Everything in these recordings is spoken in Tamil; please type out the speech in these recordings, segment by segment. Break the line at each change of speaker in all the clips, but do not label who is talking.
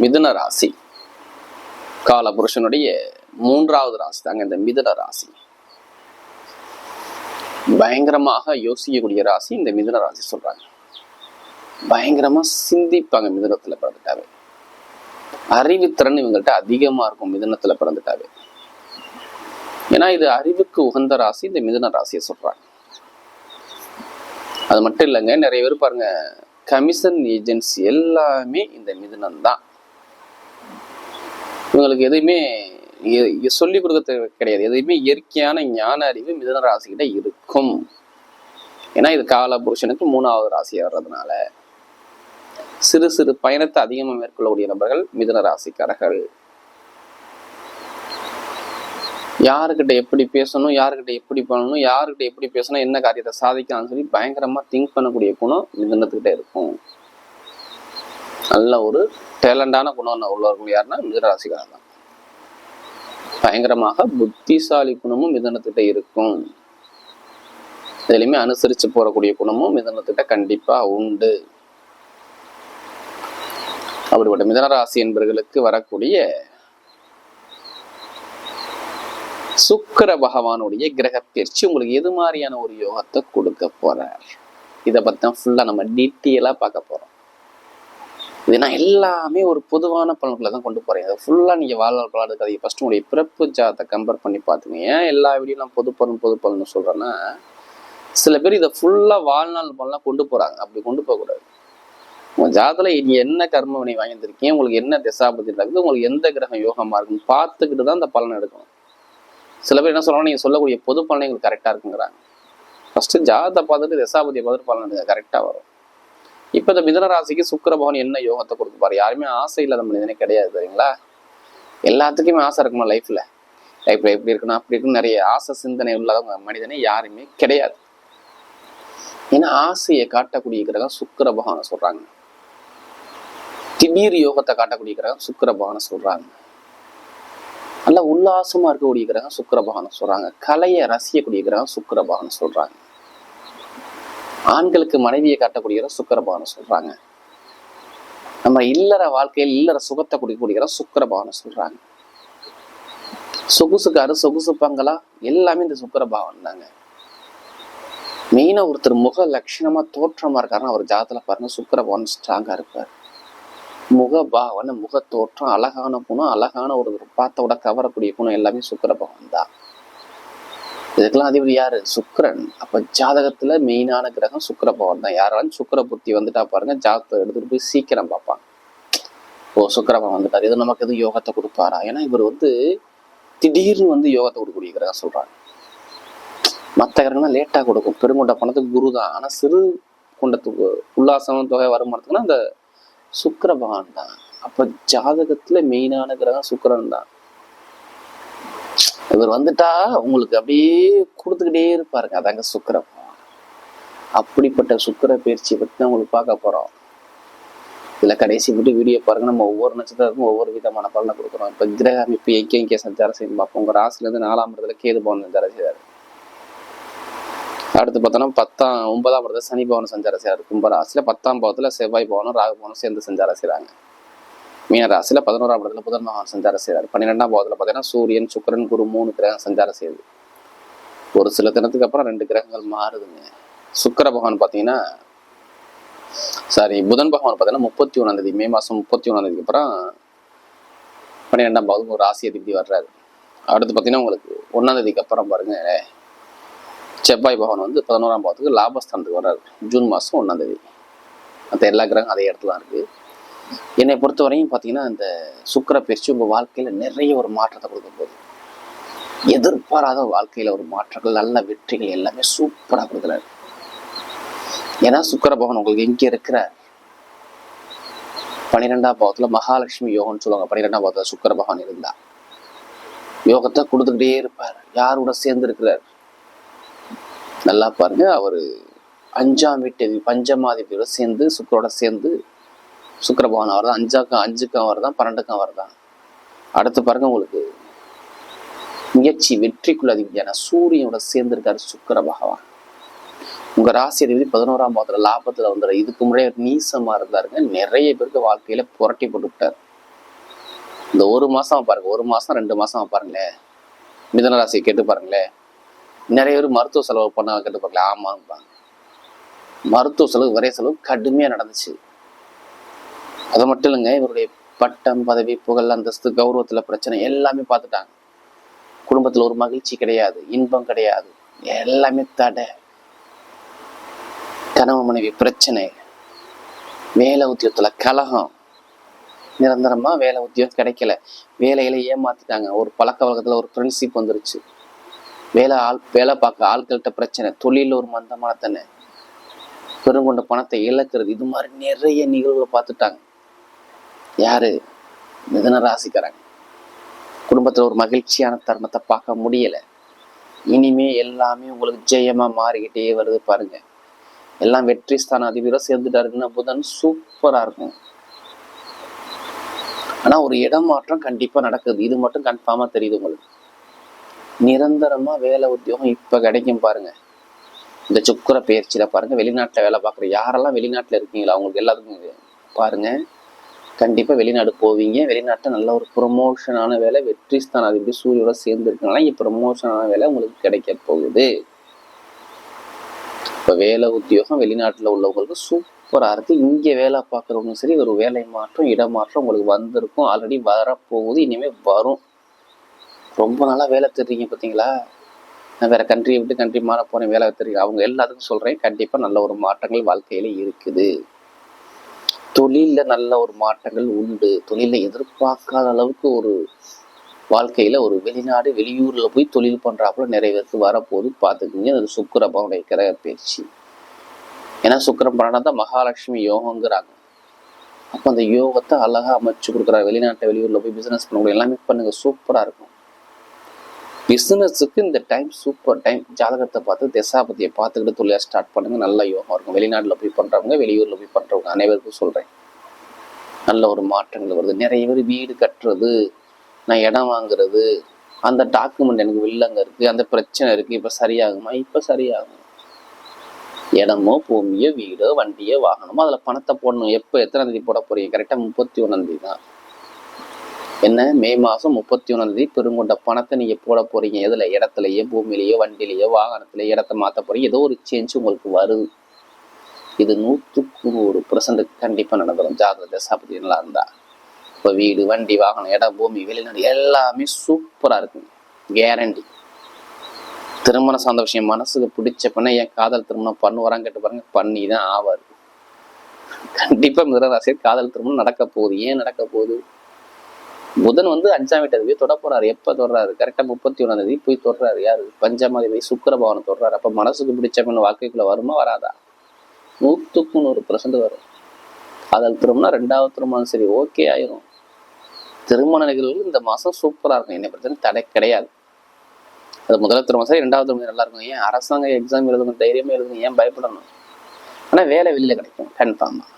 மிதுன ராசி. கால புருஷனுடைய மூன்றாவது ராசி தாங்க இந்த மிதுன ராசி. பயங்கரமாக யோசிக்கக்கூடிய ராசி இந்த மிதுன ராசி சொல்றாங்க. பயங்கரமா சிந்திப்பாங்க மிதுனத்துல பிறந்துட்டாவே. அறிவுத்திறன் இவங்கள்ட்ட அதிகமா இருக்கும் மிதுனத்துல பிறந்துட்டாவே. ஏன்னா இது அறிவுக்கு உகந்த ராசி இந்த மிதுன ராசியை சொல்றாங்க. அது மட்டும் இல்லைங்க நிறைய பேர் பாருங்க கமிஷன் ஏஜென்சி எல்லாமே இந்த மிதுனம் தான் இவங்களுக்கு எதுவுமே சொல்லி சொல்லிக் கொடுக்க கிடையாது. எதுவுமே இயற்கையான ஞான அறிவு மிதன ராசிகிட்ட இருக்கும். ஏன்னா இது கால புருஷனுக்கு மூணாவது ராசியாக வர்றதுனால சிறு சிறு பயணத்தை அதிகமாக மேற்கொள்ளக்கூடிய நபர்கள் மிதன ராசிக்காரர்கள். யாருக்கிட்ட எப்படி பேசணும் யாருக்கிட்ட எப்படி பண்ணணும் யாருக்கிட்ட எப்படி பேசணும் என்ன காரியத்தை சாதிக்கலாம்னு சொல்லி பயங்கரமாக திங்க் பண்ணக்கூடிய குணம் மிதனத்துக்கிட்ட இருக்கும். நல்ல ஒரு டேலண்டான குணம் உள்ளவர்கள் யாருன்னா மிதுனராசிக்காரர் தான் பயங்கரமாக புத்திசாலி குணமும் மிதனத்திட்ட இருக்கும். இதுலையுமே அனுசரிச்சு போறக்கூடிய குணமும் மிதனத்திட்ட கண்டிப்பா உண்டு. அப்படிப்பட்ட மிதனராசி என்பவர்களுக்கு வரக்கூடிய சுக்கிர பகவானுடைய கிரக பயிற்சி உங்களுக்கு எது மாதிரியான ஒரு யோகத்தை கொடுக்க போறார்? இதை பத்தி ஃபுல்லா நம்ம டீட்டெயிலா பார்க்க போறோம். இது எல்லாமே ஒரு பொதுவான பலன்களை தான் கொண்டு போறேன். அதை ஃபுல்லா நீங்க வாழ்நாள் பலன் இருக்காது ஃபர்ஸ்ட் உங்களுடைய பிறப்பு ஜாதத்தை கம்பேர் பண்ணி பார்த்துங்க. ஏன் எல்லா வீடியும் நான் பொது பலன் பொது பலன் சொல்றேன்னா சில பேர் இதை ஃபுல்லா வாழ்நாள் பலன்லாம் கொண்டு போறாங்க. அப்படி கொண்டு போகக்கூடாது உங்க ஜாதத்துல நீ என்ன கர்ம வினை வாங்கியிருக்கீங்க உங்களுக்கு என்ன திசாபதி இருக்குது உங்களுக்கு எந்த கிரகம் யோகமா இருக்குன்னு பார்த்துக்கிட்டு தான் அந்த பலன் எடுக்கணும். சில பேர் என்ன சொல்றாங்க நீங்க சொல்லக்கூடிய பொது பலனை எங்களுக்கு கரெக்டா இருக்குங்கிறாங்க. ஃபர்ஸ்ட் ஜாதத்தை பார்த்துட்டு திசாபதியை பார்த்துட்டு பலன் எடுங்க. கரெக்டா வரும். இப்ப இந்த மிதன ராசிக்கு பகவான் என்ன யோகத்தை கொடுப்பாரு யாருமே ஆசை இல்லாத மனிதனே கிடையாது சரிங்களா? எல்லாத்துக்குமே ஆசை இருக்குமா லைஃப்ல லைஃப்ல எப்படி இருக்கணும் அப்படி இருக்கணும் நிறைய ஆசை சிந்தனை இல்லாதவங்க மனிதனே யாருமே கிடையாது. ஏன்னா ஆசையை காட்டக்கூடிய கிரகம் சுக்கர பகவான சொல்றாங்க. திடீர் யோகத்தை காட்டக்கூடிய கிரகம் சுக்கர பகவான சொல்றாங்க. நல்ல உல்லாசமா இருக்கக்கூடிய கிரகம் சுக்கர பகவான சொல்றாங்க. கலையை ரசிக்கக்கூடிய கிரகம் சுக்கர பகவான சொல்றாங்க. ஆண்களுக்கு மனைவியை காட்டக்கூடிய கிரகம் சொல்றாங்க. நம்ம இல்லற வாழ்க்கையில் இல்லற சுகத்தை கொடுக்கக்கூடிய சுக்கிர சொல்றாங்க. சொகுசுக்காரு சொகுசு பங்களா எல்லாமே இந்த சுக்கிர தாங்க மெயினா ஒருத்தர் முக லட்சணமா தோற்றமா இருக்காருன்னா அவர் ஜாதத்துல பாருங்க சுக்கரபாவன் ஸ்ட்ராங்கா இருப்பார். முக பாவனை முக தோற்றம் அழகான குணம் அழகான ஒரு பார்த்த விட கவரக்கூடிய குணம் எல்லாமே சுக்கரபாவன் தான் இதுக்கெல்லாம் அதிபதி யாரு? சுக்கரன். அப்ப ஜாதகத்துல மெயினான கிரகம் சுக்கர பகவான் தான். யாராலும் சுக்கர புத்தி வந்துட்டா பாருங்க ஜாதகத்தை எடுத்துட்டு போய் சீக்கிரம் பார்ப்பாங்க ஓ சுக்கிர வந்துட்டார். இது நமக்கு எதுவும் யோகத்தை கொடுப்பாரா? ஏன்னா இவர் வந்து திடீர்னு வந்து யோகத்தை கொடுக்கக்கூடிய கிரகம் சொல்றாங்க. மற்ற கிரகம்லாம் லேட்டா கொடுக்கும். பெருங்கொண்ட பணத்துக்கு குரு தான். ஆனா சிறு குண்டத்துக்கு உல்லாசம் தொகை வருமானத்துக்குன்னா அந்த சுக்கர பகவான் தான். அப்ப ஜாதகத்துல மெயினான கிரகம் சுக்கரன் தான். இவர் வந்துட்டா உங்களுக்கு அப்படியே கொடுத்துக்கிட்டே இருப்பாருங்க. அதாங்க சுக்கிர அப்படிப்பட்ட சுக்கிர பயிற்சியை பத்தி தான் உங்களுக்கு பார்க்க போறோம். இதில் கடைசி விட்டு வீடியோ பாருங்க. நம்ம ஒவ்வொரு நட்சத்திரத்துக்கும் ஒவ்வொரு விதமான பலனை கொடுக்குறோம். இப்ப கிரக அமைப்பு எங்கே எங்கே சஞ்சாரம் செய்யணும் பார்ப்போம். உங்க ராசிலேருந்து நாலாம் இடத்துல கேது பவன் சஞ்சாரம் செய்தார் அடுத்து பார்த்தோம்னா பத்தாம் ஒன்பதாம் இடத்துல சனி பவன் சஞ்சாரம் செய்கிறார் கும்ப பத்தாம் பாவத்தில் செவ்வாய் பவனும் ராகு பவனும் சேர்ந்து சஞ்சாரம் செய்கிறாங்க மீன ராசியில பதினோராம் இடத்துல புதன் மகான் சஞ்சாரம் செய்தார் பன்னிரெண்டாம் பாவத்துல பார்த்தீங்கன்னா சூரியன் சுக்கிரன் குரு மூணு கிரகம் சஞ்சாரம் செய்யுது. ஒரு சில தினத்துக்கு அப்புறம் ரெண்டு கிரகங்கள் மாறுதுங்க. சுக்கர பகவான் பார்த்தீங்கன்னா சாரி புதன் பகவான் பார்த்தீங்கன்னா முப்பத்தி ஒன்றாம் தேதி மே மாசம் முப்பத்தி ஒன்றாம் தேதிக்கு அப்புறம் பன்னிரெண்டாம் பாவத்துக்கு ஒரு ராசி அதிபதி வர்றாரு. அடுத்து பார்த்தீங்கன்னா உங்களுக்கு ஒன்றாம் தேதிக்கு அப்புறம் பாருங்க. செவ்வாய் பகவான் வந்து பதினோராம் பாவத்துக்கு லாபஸ்தானத்துக்கு வர்றாரு. ஜூன் மாதம் ஒன்றாம் தேதி. மற்ற எல்லா கிரகம் அதே இடத்துல தான் இருக்கு. என்னை பொறுத்தவரையும் பார்த்தீங்கன்னா இந்த சுக்கர பயிற்சி உங்கள் வாழ்க்கையில் நிறைய ஒரு மாற்றத்தை கொடுக்கும் போது எதிர்பாராத வாழ்க்கையில் ஒரு மாற்றங்கள் நல்ல வெற்றிகள் எல்லாமே சூப்பராக கொடுக்குறாரு. ஏன்னா சுக்கர பகவான் உங்களுக்கு எங்கே இருக்கிறார் பன்னிரெண்டாம் பாவத்தில் மகாலட்சுமி யோகம்னு சொல்லுவாங்க. பன்னிரெண்டாம் பாவத்தில் சுக்கர பகவான் இருந்தா. யோகத்தை கொடுத்துக்கிட்டே இருப்பார். யாரோட சேர்ந்து இருக்கிறார்? நல்லா பாருங்க அவரு அஞ்சாம் வீட்டு பஞ்சமாதிபதியோட சேர்ந்து சுக்கரோட சேர்ந்து சுக்கர பகவான் அவர் தான் அஞ்சாக்கும் அஞ்சுக்கம் அவர் தான் பன்னெண்டுக்கும் அவர் தான் அடுத்து பாருங்க உங்களுக்கு. முயற்சி வெற்றிக்குள்ள அதிபதியான சூரியனோட சேர்ந்திருக்காரு சுக்கர பகவான் உங்க ராசி அதிபதி பதினோராம் பாவத்துல லாபத்துல வந்துடுற இதுக்கு முன்னாடி நீசமா இருந்தாருங்க. நிறைய பேருக்கு வாழ்க்கையில புரட்டி போட்டு விட்டார். இந்த ஒரு மாசம் பாருங்க. ஒரு மாசம் ரெண்டு மாசம் பாருங்களேன். மிதன ராசியை கேட்டு பாருங்களேன். நிறைய பேர் மருத்துவ செலவு பண்ண கேட்டு பாருங்களேன். ஆமாம்பாங்க. மருத்துவ செலவு ஒரே செலவு கடுமையா நடந்துச்சு. அது மட்டும் இல்லைங்க இவருடைய பட்டம் பதவி புகழ் அந்தஸ்து கௌரவத்தில் பிரச்சனை எல்லாமே பார்த்துட்டாங்க. குடும்பத்தில் ஒரு மகிழ்ச்சி கிடையாது இன்பம் கிடையாது. எல்லாமே தடை. கணவன் மனைவி பிரச்சனை. வேலை உத்தியோகத்தில் கலகம். நிரந்தரமாக வேலை உத்தியோகம் கிடைக்கல. வேலையில ஏமாத்திட்டாங்க. ஒரு பழக்க வழக்கத்தில் ஒரு ஃப்ரெண்ட்ஷிப் வந்துருச்சு. வேலை ஆள் வேலை பார்க்க ஆட்கள்கிட்ட பிரச்சனை தொழிலில் ஒரு மந்தமான தன்னை பெருங்கொண்ட பணத்தை இழக்கிறது இது மாதிரி நிறைய நிகழ்வுகளை பார்த்துட்டாங்க. யாரு? மிதன ராசிக்காரங்க. குடும்பத்தில் ஒரு மகிழ்ச்சியான தருணத்தை பார்க்க முடியலை. இனிமே எல்லாமே உங்களுக்கு ஜெயமாக மாறிக்கிட்டே வருது பாருங்க. எல்லாம் வெற்றி ஸ்தான அதிபரோட சேர்ந்துட்டாருன்னா புதன் சூப்பராக இருக்கும். ஆனால் ஒரு இடம் மாற்றம் கண்டிப்பாக நடக்குது. இது மட்டும் கன்ஃபார்மாக தெரியுது உங்களுக்கு. நிரந்தரமாக வேலை உத்தியோகம் இப்போ கிடைக்கும் பாருங்க. இந்த சுக்கர பயிற்சியில் பாருங்கள் வெளிநாட்டில் வேலை பார்க்குற யாரெல்லாம் வெளிநாட்டில் இருக்கீங்களா அவங்களுக்கு எல்லாத்துக்கும் பாருங்கள் கண்டிப்பாக வெளிநாடு போவீங்க. வெளிநாட்டில் நல்ல ஒரு ப்ரொமோஷனான வேலை. வெற்றி ஸ்தான அதிபதி சூரியோட சேர்ந்து இருக்கனால ப்ரொமோஷனான வேலை உங்களுக்கு கிடைக்க போகுது. இப்போ வேலை உத்தியோகம் வெளிநாட்டில் உள்ளவங்களுக்கு சூப்பராக இருக்குது இங்கே வேலை பார்க்குறவங்களும் சரி ஒரு வேலை மாற்றம் இடமாற்றம் உங்களுக்கு வந்திருக்கும். ஆல்ரெடி வரப்போகுது இனிமேல் வரும். ரொம்ப நாளாக வேலை தெரியுங்க பார்த்தீங்களா நான் வேறு கண்ட்ரியை விட்டு கண்ட்ரி மாற போகிறேன் வேலை தெரியும் அவங்க எல்லாத்துக்கும் சொல்கிறேன் கண்டிப்பாக நல்ல ஒரு மாற்றங்கள் வாழ்க்கையில் இருக்குது. தொழிலில் நல்ல ஒரு மாற்றங்கள் உண்டு. தொழிலை எதிர்பார்க்காத அளவுக்கு ஒரு வாழ்க்கையில் ஒரு வெளிநாடு வெளியூரில் போய் தொழில் பண்ணுறாப்புல நிறைய பேருக்கு வரப்போது பார்த்துக்குங்க அது சுக்கரபவனுடைய கிரக பயிற்சி. ஏன்னா சுக்கரம் பண்ணா மகாலட்சுமி யோகங்கிறாங்க. அப்போ அந்த யோகத்தை அழகா அமைச்சு கொடுக்குறாரு. வெளிநாட்டை வெளியூரில் போய் பிசினஸ் பண்ணக்கூடிய எல்லாமே பண்ணுங்க. சூப்பராக இருக்கும். பிஸ்னஸுக்கு இந்த டைம் சூப்பர் டைம் ஜாதகத்தை பார்த்து தசாபதியை பார்த்துக்கிட்டு தொழிலாக ஸ்டார்ட் பண்ணுங்கள் நல்ல யோகம் இருக்கும். வெளிநாட்டில் போய் பண்ணுறவங்க வெளியூரில் போய் பண்ணுறவங்க அனைவருக்கும் சொல்கிறேன் நல்ல ஒரு மாற்றங்கள் வருது. நிறைய பேர் வீடு கட்டுறது நான் இடம் வாங்குறது அந்த டாக்குமெண்ட் எனக்கு வில்லங்க இருக்குது அந்த பிரச்சனை இருக்குது இப்போ சரியாகுமா? இப்போ சரியாகும்? இடமோ பூமியோ வீடோ வண்டியோ வாகனமோ அதில் பணத்தை போடணும். எப்போ எத்தனை தேதி போட போறீங்க? கரெக்டாக முப்பத்தி ஒன்றாந்தேதி தான். என்ன? மே மாதம் முப்பத்தி ஒன்றாம் தேதி பெருங்கொண்ட பணத்தை நீங்கள் போட போகிறீங்க எதில்? இடத்துலையோ பூமியிலையோ வண்டியிலேயோ வாகனத்திலையோ இடத்த மாற்ற போகிறீங்க ஏதோ ஒரு சேஞ்ச் உங்களுக்கு வருது. இது நூற்றுக்கு நூறு பர்சன்ட் கண்டிப்பாக நடந்துடும் ஜாதக தசாபதி நல்லா இருந்தால் இப்போ வீடு வண்டி வாகனம் இடம் பூமி வெளிநாடு எல்லாமே சூப்பராக இருக்குங்க. கேரண்டி திருமணம் சார்ந்த விஷயம் மனசுக்கு பிடிச்ச பண்ண என் காதல் திருமணம் பண்ணுவாரான்னு கேட்டு பாருங்க. பண்ணி தான் ஆவார் கண்டிப்பாக மிதராசியர் காதல் திருமணம் நடக்க போகுது. ஏன் நடக்க போகுது? புதன் வந்து அஞ்சாம் வீட்டு அதிபதி தொட போறாரு. எப்ப தொடுறாரு? கரெக்டா முப்பத்தி ஒன்றாம் தேதி போய் தொடுறாரு. யாரு? பஞ்சமாதிபதி சுக்கர பவனம் தொடுறாரு. அப்ப மனசுக்கு பிடிச்ச பெண் வாழ்க்கைக்குள்ள வருமா வராதா? நூத்துக்கு நூறு பர்சன்ட் வரும். அதில் திருமணம் ரெண்டாவது திருமணம் சரி ஓகே ஆயிரும். திருமண நிகழ்வுகள் இந்த மாசம் சூப்பரா இருக்கும். என்ன பிரச்சனை தடை கிடையாது. அது முதல் திருமணம் சரி ரெண்டாவது திருமணம் நல்லா இருக்கும். ஏன் அரசாங்க எக்ஸாம் எழுதணும் தைரியமா எழுதணும் ஏன் பயப்படணும்? ஆனா வேலை வெளியில கிடைக்கும். கன்ஃபார்மா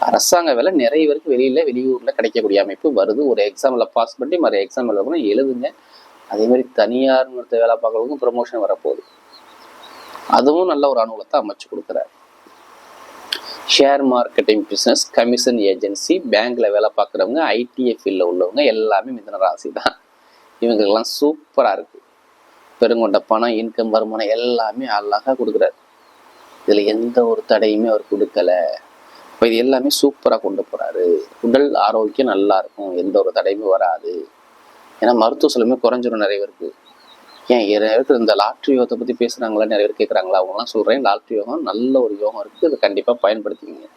அரசாங்க வேலை நிறைய பேருக்கு வெளியில் வெளியூரில் கிடைக்கக்கூடிய அமைப்பு வருது. ஒரு எக்ஸாம்ல பாஸ் பண்ணி மறு எக்ஸாம் எழுதணும் எழுதுங்க. அதே மாதிரி தனியார் நிறுத்த வேலை பார்க்கறவங்களுக்கும் ப்ரொமோஷன் வரப்போகுது. அதுவும் நல்ல ஒரு அனுகூலத்தை அமைச்சு கொடுக்குறாரு. Share marketing business commission agency பேங்க்கில் வேலை பார்க்குறவங்க ஐடிஎஃப் ஃபீல்டில் உள்ளவங்க எல்லாமே மிதன ராசி தான். இவங்களுக்கெல்லாம் சூப்பராக இருக்குது பெருங்கொண்ட பணம் இன்கம் வருமானம் எல்லாமே அழகாக கொடுக்குறாரு. இதில் எந்த ஒரு தடையுமே அவர் கொடுக்கல. இப்போ இது எல்லாமே சூப்பராக கொண்டு போகிறாரு உடல் ஆரோக்கியம் நல்லா இருக்கும் எந்த ஒரு தடையுமே வராது. ஏன்னா மருத்துவ செலவுமே குறைஞ்சிரும் நிறைய பேருக்கு. ஏன் நிறைய இந்த லாட்ரி யோகத்தை பற்றி பேசுகிறாங்களா நிறைய பேர் கேட்குறாங்களா அவங்களாம் சொல்கிறேன் லாட்ரி யோகம் நல்ல ஒரு யோகம் இருக்குது. அதை கண்டிப்பாக பயன்படுத்திக்கிங்க.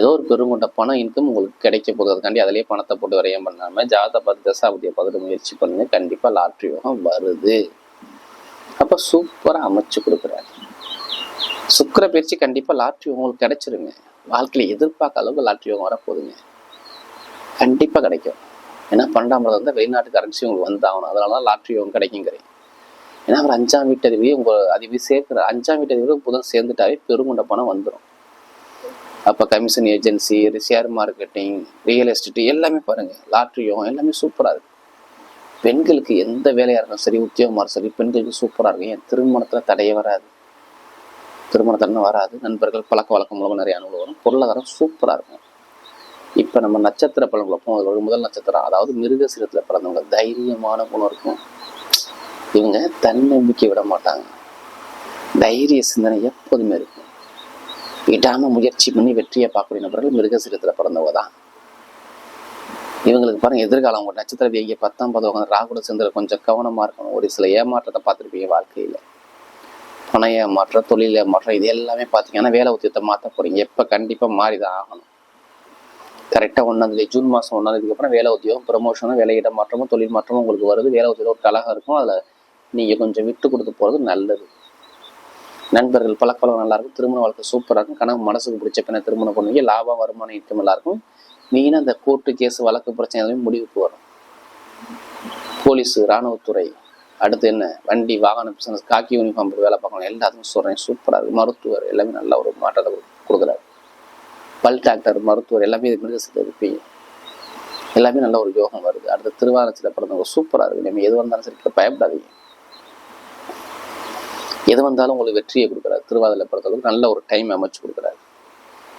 ஏதோ ஒரு பெருங்கொண்ட பணம் இன்கம் உங்களுக்கு கிடைக்க போகுது. அதுக்காண்டி அதிலேயே பணத்தை போட்டு விரயம் பண்ணாமல் ஜாத பார்த்து தசாபதியை பார்த்துட்டு முயற்சி பண்ணுங்க. கண்டிப்பாக லாட்ரி யோகம் வருது. அப்போ சூப்பராக அமைச்சு கொடுக்குறாரு. சுக்கர பயிற்சி கண்டிப்பாக லாட்ரி உங்களுக்கு கிடைச்சிருங்க. வாழ்க்கையில் எதிர்பார்க்க அளவுக்கு லாட்ரி யோகம் வரப்போகுதுங்க. கண்டிப்பாக கிடைக்கும். ஏன்னா பன்னெண்டாம் வந்து வெளிநாட்டு கரன்சி உங்களுக்கு வந்தாகணும் அதனால தான் லாட்ரி யோகம் கிடைக்குங்கிறேன். ஏன்னா அவர் அஞ்சாம் வீட்டு அதிபதி உங்கள் அதிபதி சேர்க்குற அஞ்சாம் வீட்டு அதிபதி புதன் சேர்ந்துட்டாவே பெருங்குண்ட பணம் வந்துடும் அப்போ commission agency share marketing real estate எல்லாமே பாருங்கள் லாட்ரி யோகம் எல்லாமே சூப்பராக இருக்குது பெண்களுக்கு எந்த வேலையாக இருந்தாலும் சரி உத்தியோகமாக இருந்தாலும் சரி பெண்களுக்கு சூப்பராக இருக்கும். ஏன் திருமணத்தில் தடையே வராது. திருமண தன்மை வராது. நண்பர்கள் பழக்க வழக்கம் மூலமாக நிறைய அனுபவம் வரும். பொருளாதாரம் சூப்பராக இருக்கும். இப்போ நம்ம நட்சத்திர பலன்களை போகும் அது ஒரு முதல் நட்சத்திரம் அதாவது மிருகசீரத்தில் பிறந்தவங்க தைரியமான குணம் இருக்கும். இவங்க தன்னம்பிக்கை விட மாட்டாங்க. தைரிய சிந்தனை எப்போதுமே இருக்கும். இடாமல் முயற்சி பண்ணி வெற்றியை பார்க்கக்கூடிய நபர்கள் மிருகசீரத்தில் பிறந்தவங்க தான். இவங்களுக்கு பாருங்க எதிர்காலம் உங்க நட்சத்திர வேகிய பத்தாம் பதவங்க ராகுட சேர்ந்து கொஞ்சம் கவனமாக இருக்கணும். ஒரு சில ஏமாற்றத்தை பார்த்துருப்பீங்க வாழ்க்கையில். பணைய ஏமாற்றம் தொழிலை மாற்றம் இது எல்லாமே பார்த்தீங்கன்னா வேலை உத்தியத்தை மாற்ற போறீங்க. எப்போ கண்டிப்பாக மாறி தான் ஆகணும் கரெக்டாக ஒன்றாந்தேதி ஜூன் மாதம் ஒன்றாந்தேதிக்கு அப்புறம் வேலை உத்தியோகம் ப்ரமோஷனும் வேலையிட மாற்றமும் தொழில் மாற்றமும் உங்களுக்கு வருது. வேலை உத்தியோகம் ஒரு கழகம் இருக்கும். அதில் நீங்கள் கொஞ்சம் விட்டு கொடுத்து போகிறது நல்லது. நண்பர்கள் பழக்கம் நல்லாயிருக்கும் திருமண வாழ்க்கை சூப்பராக இருக்கும். கனவு மனசுக்கு பிடிச்ச பின்ன திருமணம் பண்ணுவீங்க. லாபம் வருமானம் இன்கம் நல்லாயிருக்கும் மெயினாக அந்த கோர்ட்டு கேஸ் வழக்கு பிரச்சனை எல்லாமே முடிவுக்கு வரும். போலீஸ் இராணுவத்துறை அடுத்து என்ன? வண்டி வாகன பிசினஸ் காக்கி யூனிஃபார்ம் போட்டு வேலை பார்க்கணும். எல்லாத்துக்கும் சொல்கிறேன் சூப்பராக இருக்குது மருத்துவர் எல்லாமே நல்ல ஒரு மாற்றத்தை கொடு- கொடுக்குறாரு. பல் டாக்டர் மருத்துவர் எல்லாமே இது மிருகசத்தில் இருப்பீங்க. எல்லாமே நல்ல ஒரு யோகம் வருது. அடுத்து திருவாரூரத்தில் பிறந்தவங்க சூப்பராக இருக்குது நம்ம எது வந்தாலும் சரி பயப்படாதீங்க. எது வந்தாலும் உங்களுக்கு வெற்றியை கொடுக்குறாரு. திருவாதிரை பொறுத்தளவுக்கு நல்ல ஒரு டைம் அமைச்சு கொடுக்குறாரு.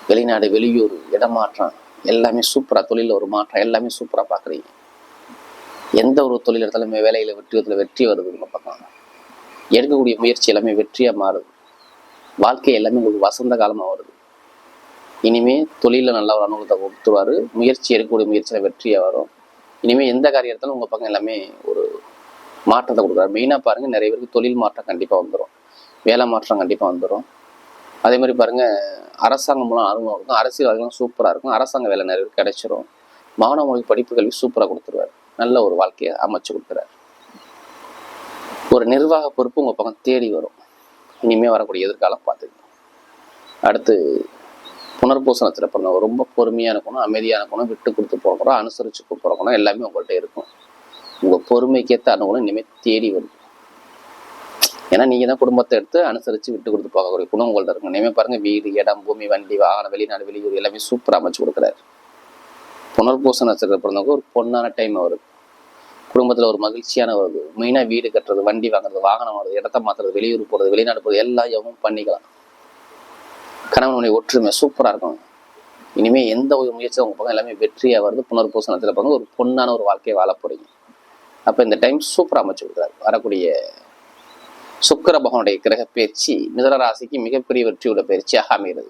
வெளிநாடு வெளியூர் இடமாற்றம் எல்லாமே சூப்பராக தொழிலில் ஒரு மாற்றம் எல்லாமே சூப்பராக பார்க்குறீங்க. எந்த ஒரு தொழில் எடுத்தாலும் வேலையில் வெற்றி இடத்துல வெற்றி வருது உங்க பக்கம். எடுக்கக்கூடிய முயற்சி எல்லாமே வெற்றியாக மாறுது. வாழ்க்கை எல்லாமே உங்களுக்கு வசந்த காலமாக வருது. இனிமேல் தொழிலில் நல்ல ஒரு அனுகூலத்தை கொடுத்துருவாரு. முயற்சி எடுக்கக்கூடிய முயற்சியில் வெற்றியாக வரும். இனிமேல் எந்த காரியம் எடுத்தாலும் உங்கள் பக்கம் எல்லாமே ஒரு மாற்றத்தை கொடுக்குறாரு. மெயினாக பாருங்கள் நிறைய பேருக்கு தொழில் மாற்றம் கண்டிப்பாக வந்துடும் வேலை மாற்றம் கண்டிப்பாக வந்துடும் அதே மாதிரி பாருங்கள் அரசாங்கம் மூலம் அனுபவம் இருக்கும். அரசியல்வாதிகளும் சூப்பராக இருக்கும். அரசாங்க வேலை நிறைய பேருக்கு கிடைச்சிரும். மாணவ மொழி படிப்பு கல்வி சூப்பராக கொடுத்துருவாரு. நல்ல ஒரு வாழ்க்கையை அமைச்சு கொடுக்குறாரு. ஒரு நிர்வாக பொறுப்பு உங்கள் பக்கம் தேடி வரும். இனிமேல் வரக்கூடிய எதிர்காலம் பார்த்துக்கணும். அடுத்து புனர்பூசணத்தில் பிறந்தவங்க ரொம்ப பொறுமையாக இருக்கணும் அமைதியாக இருக்கணும் விட்டு கொடுத்து போகிறோம் அனுசரித்து போகிறோம் எல்லாமே உங்கள்கிட்ட இருக்கும். உங்கள் பொறுமைக்கேற்ற அனுகூலம் இனிமேல் தேடி வரும். ஏன்னா நீங்கள் தான் குடும்பத்தை எடுத்து அனுசரித்து விட்டு கொடுத்து போகக்கூடிய குணம் உங்கள்கிட்ட இருக்கும். இனிமேல் பாருங்கள் வீடு இடம் பூமி வண்டி வாகனம் வெளிநாடு வெளியூர் எல்லாமே சூப்பராக அமைச்சு கொடுக்குறாரு. புனர்பூச நட்சத்திரத்தில் பிறந்தவங்க ஒரு பொண்ணான டைம் வருது குடும்பத்தில் ஒரு மகிழ்ச்சியான வருது மெயினாக வீடு கட்டுறது வண்டி வாங்குறது வாகனம் வாங்குறது இடத்த மாற்றுறது வெளியூர் போகிறது வெளிநாடு போகிறது எல்லா யோகமும் பண்ணிக்கலாம். கணவனுடைய ஒற்றுமை சூப்பராக இருக்கும். இனிமேல் எந்த ஒரு முயற்சியும் உங்க பக்கம் எல்லாமே வெற்றியாக வருது புனர்பூச நட்சத்திரத்தில் பிறந்த ஒரு பொண்ணான ஒரு வாழ்க்கையை வாழ போகிறீங்க அப்போ இந்த டைம் சூப்பராக அமைச்சு கொடுக்குறாரு. வரக்கூடிய சுக்கர பகவனுடைய கிரக பயிற்சி மிதன ராசிக்கு மிகப்பெரிய வெற்றியோட பயிற்சியாக அமைகிறது.